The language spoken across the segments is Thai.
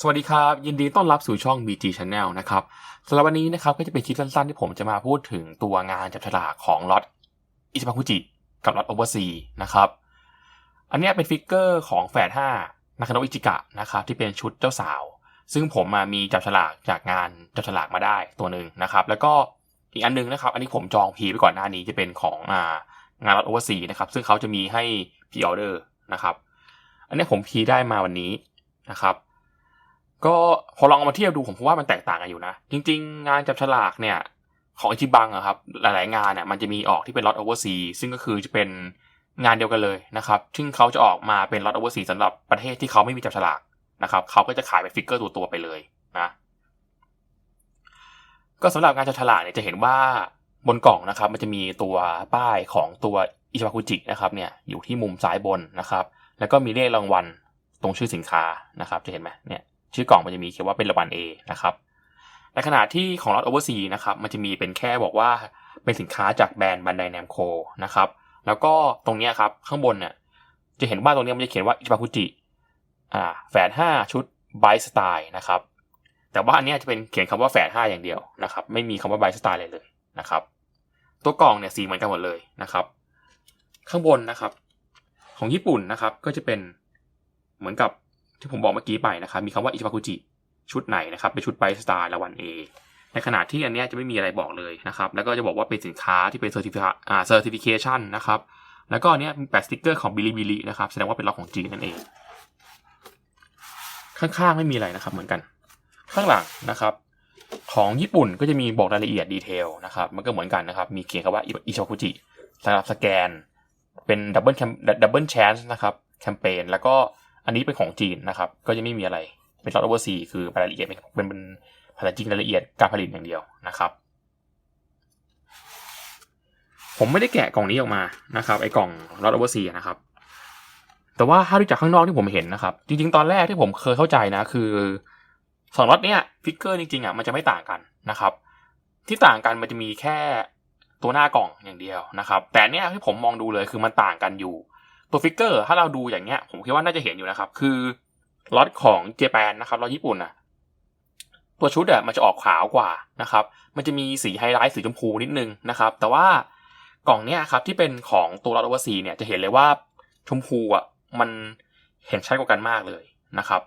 สวัสดีครับ ยินดีต้อนรับสู่ช่อง BG Channel นะครับสำหรับวันนี้นะครับก็จะเป็นคลิปสั้นๆ ที่ผมจะมาพูดถึงตัวงานจับฉลากของล็อตอิชิบาคุจิ กับล็อตโอเวอร์ซีนะครับ อันนี้เป็นฟิกเกอร์ของแฝดห้านาคาโนอิจิกะนะครับที่เป็นชุดเจ้าสาว ซึ่งผมมามีจับฉลากจากงานจับฉลากมาได้ตัวหนึ่งนะครับ แล้วก็อีกอันนึงนะครับ อันนี้ผมจองพีไปก่อนหน้านี้จะเป็นของอ่างานล็อตโอเวอร์ซีนะครับซึ่งเขาจะมีให้พีออเดอร์นะครับ อันนี้ผมพีได้มาวันนี้นะครับ ก็พอลองเอามาเทียบดูผมว่ามันแตกต่างกันอยู่นะ จริง ๆ งานจับฉลากเนี่ยของอิจิบังอะครับหลาย ๆ งานเนี่ยมันจะมีออกที่เป็นล็อตโอเวอร์ซีซึ่งก็คือจะเป็นงานเดียวกันเลยนะครับ ซึ่งเขาจะออกมาเป็นล็อตโอเวอร์ซีสำหรับประเทศที่เขาไม่มีจับฉลากนะครับเขาก็จะขายเป็นฟิกเกอร์ตัวๆไปเลยนะก็สำหรับงานจับฉลากเนี่ยจะเห็นว่าบนกล่องนะครับ มันจะมีตัวป้ายของตัวอิชิบาคุจินะครับเนี่ยอยู่ที่มุมซ้ายบนนะครับ แล้วก็มีเลขรางวัลตรงชื่อสินค้านะครับ จะเห็นไหมเนี่ย ชื่อกล่องมันจะมีเขียนว่าเป็นรางวัล A นะครับในขณะที่ของ Lot Oversea นะครับมันจะมีเป็นแค่บอกว่าเป็นสินค้าจากแบรนด์บันไดแนมโคนะครับแล้วก็ตรงนี้ครับข้างบนเนี่ยจะเห็นว่าตรงนี้มันจะเขียนว่าอิจิบาคุจิอ่าแฝดห้าชุดไบสไตล์นะครับแต่ว่าอันนี้จะเป็นเขียนคำว่าแฝดห้าอย่างเดียวนะครับไม่มีคำว่าไบสไตล์เลยเลยนะครับตัวกล่องเนี่ยสีเหมือนกันหมดเลยนะครับ ข้างบนนะครับ ของญี่ปุ่นนะครับก็จะเป็นเหมือนกับ ที่ผมบอกเมื่อกี้ไปนะครับ มีคำว่าอิชิบาคุจิชุดไหนนะครับ เป็นชุดไบสไตล์ละวันเอในขณะที่อันนี้จะไม่มีอะไรบอกเลยนะครับ แล้วก็จะบอกว่าเป็นสินค้าที่เป็นเซอร์ติฟิอ่าเซอร์ติฟิเคชันนะครับ แล้วก็อันเนี้ยมีแปะสติ๊กเกอร์ของบิลิบิลินะครับ แสดงว่าเป็นล็อกของจีนนั่นเอง ข้างๆไม่มีอะไรนะครับ เหมือนกัน ข้างหลังนะครับ ของญี่ปุ่นก็จะมีบอกรายละเอียดดีเทลนะครับ มันก็เหมือนกันนะครับ มีเขียนคำว่าอิชิบาคุจิสำหรับสแกน เป็นดับเบิลแคมดับเบิลแชนส์นะครับ แคมเปญ แล้วก็ อันนี้เป็นของจีนนะครับ ก็จะไม่มีอะไร เป็นล็อตโอเวอร์ซีคือรายละเอียดเป็นเป็นภาษาจีนรายละเอียดการผลิตอย่างเดียวนะครับ ผมไม่ได้แกะกล่องนี้ออกมานะครับไอ้กล่องล็อตโอเวอร์ซีนะครับ แต่ว่าถ้าดูจากข้างนอกที่ผมเห็นนะครับ จริง ๆ ตอนแรกที่ผมเคยเข้าใจนะ คือสองล็อตเนี้ยฟิกเกอร์จริงๆอะมันจะไม่ต่างกันนะครับ ที่ต่างกันมันจะมีแค่ตัวหน้ากล่องอย่างเดียวนะครับ แต่เนี้ยที่ผมมองดูเลยคือมันต่างกันอยู่ ตัวฟิกเกอร์ถ้าเราดูอย่างเงี้ย ผมคิดว่าน่าจะเห็นอยู่นะครับ คือล็อตของเจแปนนะครับล็อตญี่ปุ่นอะตัวชุดอะมันจะออกขาวกว่านะครับ มันจะมีสีไฮไลท์สีชมพูนิดนึงนะครับ แต่ว่ากล่องเนี้ยครับที่เป็นของตัวล็อตโอเวอร์ซีเนี่ยจะเห็นเลยว่าชมพูอะมันเห็นชัดกว่ากันมากเลยนะครับ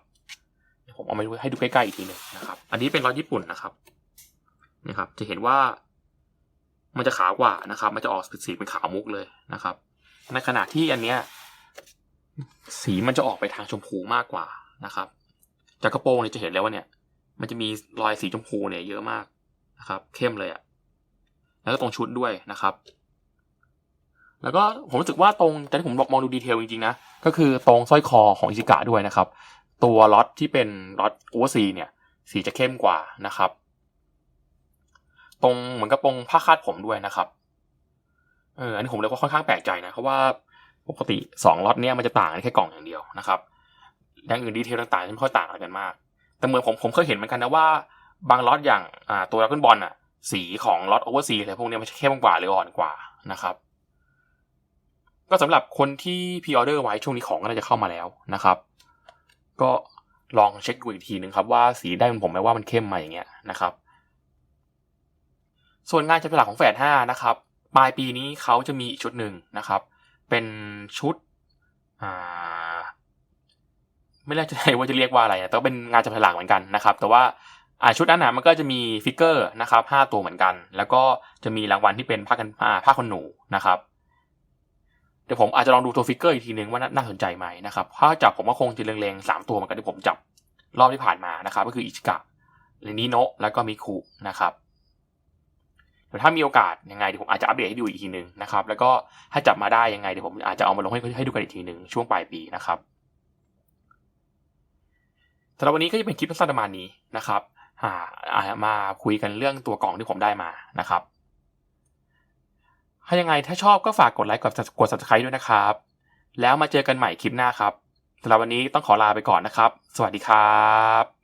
ผมเอามาดูให้ดูใกล้ๆอีกทีหนึ่งนะครับ อันนี้เป็นล็อตญี่ปุ่นนะครับนี่ครับ จะเห็นว่ามันจะขาวกว่านะครับ มันจะออกสีเป็นขาวมุกเลยนะครับ ในขณะที่อันเนี้ยสีมันจะออกไปทางชมพูมากกว่านะครับ จากกระโปรงเนี่ยจะเห็นเลยว่าเนี่ย มันจะมีรอยสีชมพูเนี่ยเยอะมากนะครับ เข้มเลยอะแล้วก็ตรงชุดด้วยนะครับ แล้วก็ผมรู้สึกว่าตรงแต่ที่ผมบอกมองดูดีเทลจริงๆนะ ก็คือตรงสร้อยคอของอิจิกะด้วยนะครับ ตัวล็อตที่เป็นล็อตโอเวอร์ซีเนี่ย สีจะเข้มกว่านะครับ ตรงเหมือนกับตรงผ้าคาดผมด้วยนะครับ เอออันนี้ผมเลยว่าค่อนข้างแปลกใจนะเพราะว่าปกติสองล็อตเนี้ยมันจะต่างกันแค่กล่องอย่างเดียวนะครับอย่างอื่นดีเทลต่างๆจะไม่ค่อยต่างกันมาก แต่เหมือนผมผมเคยเห็นเหมือนกันนะว่า บางล็อตอย่างอ่าตัวล็อกบอลอะสีของล็อตโอเวอร์ซีอะไรพวกนี้มันจะเข้มกว่าหรืออ่อนกว่านะครับ ก็สำหรับคนที่พิออเดอร์ไว้ช่วงนี้ของก็น่าจะเข้ามาแล้วนะครับ ก็ลองเช็คดูอีกทีหนึ่งครับว่าสีได้เป็นผมไหมว่ามันเข้มมาอย่างเงี้ยนะครับ ส่วนงานจับฉลากของแฝดห้านะครับ ปลายปีนี้เขาจะมีอีกชุดหนึ่งนะครับ เป็นชุดไม่แน่ใจว่าจะเรียกว่าอะไรแต่เป็นงานจับฉลากเหมือนกันนะครับ แต่ว่าชุดนั้นนะมันก็จะมีฟิกเกอร์นะครับห้าตัวเหมือนกัน แล้วก็จะมีรางวัลที่เป็นผ้ากันอ่าผ้าขนหนูนะครับ เดี๋ยวผมอาจจะลองดูตัวฟิกเกอร์อีกทีนึงว่าน่าสนใจไหมนะครับ ถ้าจับผมก็คงจะเลงๆสามตัวเหมือนกันที่ผมจับรอบที่ผ่านมานะครับ ก็คืออิชิกะเรนิโนะแล้วก็มิคุนะครับ เดี๋ยวถ้ามีโอกาสยังไงเดี๋ยวผมอาจจะอัปเดตให้ดูอีกทีหนึ่งนะครับ แล้วก็ถ้าจับมาได้ยังไงเดี๋ยวผมอาจจะเอามาลงให้ให้ดูกันอีกทีหนึ่งช่วงปลายปีนะครับสำหรับวันนี้ก็จะเป็นคลิปสั้นประมาณนี้นะครับอ่ามาคุยกันเรื่องตัวกล่องที่ผมได้มานะครับ ถ้ายังไงถ้าชอบก็ฝากกดไลค์กดกด subscribe ด้วยนะครับ แล้วมาเจอกันใหม่คลิปหน้าครับสำหรับวันนี้ต้องขอลาไปก่อนนะครับ สวัสดีครับ